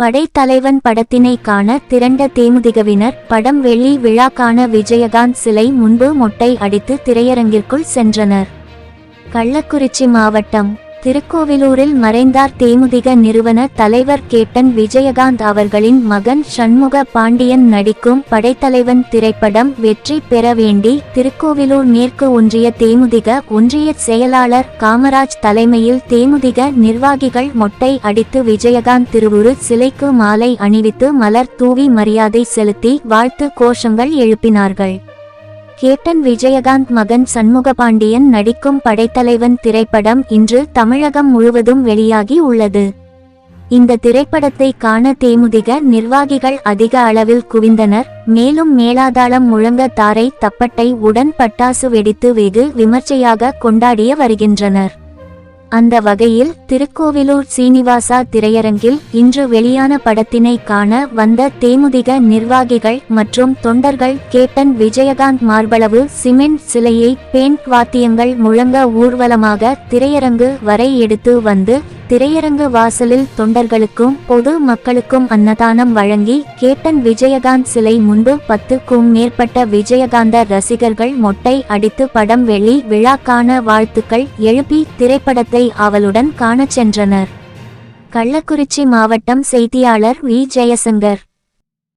படைத்தலைவன் படத்தினை காண திரண்ட தேமுதிகவினர் படம் வெள்ளி விழாக்கான விஜயகாந்த் சிலை முன்பு மொட்டை அடித்து திரையரங்கிற்குள் சென்றனர். கள்ளக்குறிச்சி மாவட்டம் திருக்கோவிலூரில் மறைந்தார் தேமுதிக நிறுவன தலைவர் கேப்டன் விஜயகாந்த் அவர்களின் மகன் சண்முக பாண்டியன் நடிக்கும் படைத்தலைவன் திரைப்படம் வெற்றி பெற வேண்டி திருக்கோவிலூர் மேற்கு ஒன்றிய தேமுதிக ஒன்றிய செயலாளர் காமராஜ் தலைமையில் தேமுதிக நிர்வாகிகள் மொட்டை அடித்து விஜயகாந்த் திருவுரு சிலைக்கு மாலை அணிவித்து மலர் தூவி மரியாதை செலுத்தி வாழ்த்து கோஷங்கள் எழுப்பினார்கள். கேப்டன் விஜயகாந்த் மகன் சண்முகபாண்டியன் நடிக்கும் படைத்தலைவன் திரைப்படம் இன்று தமிழகம் முழுவதும் வெளியாகி உள்ளது. இந்த திரைப்படத்தை காண தேமுதிக நிர்வாகிகள் அதிக அளவில் குவிந்தனர். மேலும் மேலாதாளம் முழங்க தாரை தப்பட்டை உடன் பட்டாசு வெடித்து வெகு விமர்சையாக கொண்டாடிய வருகின்றனர். அந்த வகையில் திருக்கோவிலூர் சீனிவாசா திரையரங்கில் இன்று வெளியான படத்தினை காண வந்த தேமுதிக நிர்வாகிகள் மற்றும் தொண்டர்கள் கேப்டன் விஜயகாந்த் மார்பளவு சிமெண்ட் சிலையை பேண்ட் வாத்தியங்கள் முழங்க ஊர்வலமாக திரையரங்கு வரை எடுத்து வந்து திரையரங்கு வாசலில் தொண்டர்களுக்கும் பொது மக்களுக்கும் அன்னதானம் வழங்கி கேப்டன் விஜயகாந்த் சிலை முன்பு பத்துக்கும் மேற்பட்ட விஜயகாந்த ரசிகர்கள் மொட்டை அடித்து படம் வெளி விழாக்கான வாழ்த்துக்கள் எழுப்பி திரைப்படத்தை அவளுடன் காணச் சென்றனர். கள்ளக்குறிச்சி மாவட்டம் செய்தியாளர் வி. ஜெயசங்கர்.